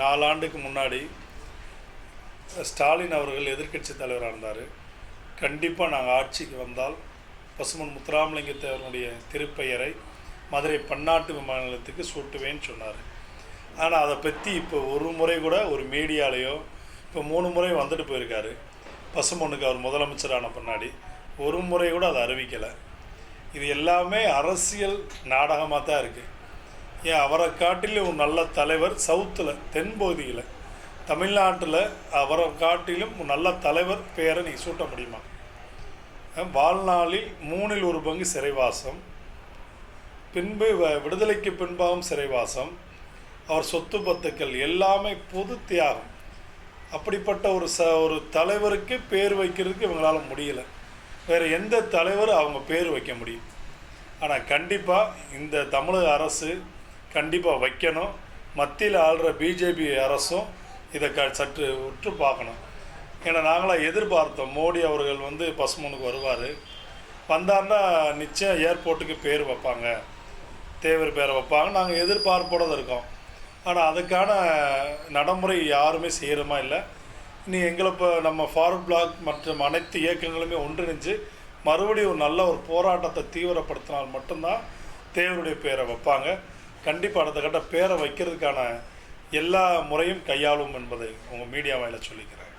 நாலாண்டுக்கு முன்னாடி ஸ்டாலின் அவர்கள் எதிர்க்கட்சி தலைவராக இருந்தார். கண்டிப்பாக நாங்கள் ஆட்சிக்கு வந்தால் பசுமன் முத்துராமலிங்க தேவனுடைய திருப்பெயரை மதுரை பன்னாட்டு விமான நிலையத்துக்கு சூட்டுவேன்னு சொன்னார். ஆனால் அதை பற்றி இப்போ ஒரு முறை கூட ஒரு மீடியாலேயோ இப்போ மூணு முறை வந்துட்டு போயிருக்காரு. பசுமொன்னுக்கு அவர் முதலமைச்சரான பின்னாடி ஒரு முறை கூட அதை அறிவிக்கலை. இது எல்லாமே அரசியல் நாடகமாக தான் இருக்குது ஏன் அவரை காட்டிலும் ஒரு நல்ல தலைவர் சவுத்தில் தென்பகுதியில். தமிழ்நாட்டில் அவரை காட்டிலும் ஒரு நல்ல தலைவர் பெயரை நீ சூட்ட முடியுமா? வாழ்நாளில் மூணில் ஒரு பங்கு சிறைவாசம் பின்பு வ- விடுதலைக்கு பின்பாகவும் சிறைவாசம் அவர் சொத்து பத்துக்கள் எல்லாமே பொது தியாகம். அப்படிப்பட்ட ஒரு ச ஒரு தலைவருக்கு பேர் வைக்கிறதுக்கு இவங்களால முடியல. வேறு எந்த தலைவர் அவங்க பேர் வைக்க முடியும்? ஆனால் கண்டிப்பாக இந்த தமிழக அரசு கண்டிப்பாக வைக்கணும். மத்தியில் ஆள்ற பிஜேபி அரசும் இதை க சற்று உற்று பார்க்கணும். ஏன்னா நாங்களாம் எதிர்பார்த்தோம். மோடி அவர்கள் வந்து பசுமனுக்கு வருவார். வந்தார்னா நிச்சயம் ஏர்போர்ட்டுக்கு பேர் வைப்பாங்க. தேவர் பேரை வைப்பாங்க. நாங்கள் எதிர்பார்ப்போட தான் இருக்கோம். ஆனால் அதுக்கான நடைமுறை யாருமே செய்கிறமா இல்லை. இனி எங்களை இப்போ நம்ம ஃபார்வர்ட் பிளாக் மற்றும் அனைத்து இயக்கங்களுமே ஒன்றிணைஞ்சு மறுபடியும் ஒரு நல்ல ஒரு போராட்டத்தை தீவிரப்படுத்தினால் மட்டும்தான் தேவருடைய பேரை வைப்பாங்க. கண்டிப்பாக அடுத்த கட்ட பேரை வைக்கிறதுக்கான எல்லா முறையும் கையாளும் என்பதை உங்கள் மீடியா வாயில சொல்லிக்கிறேன்.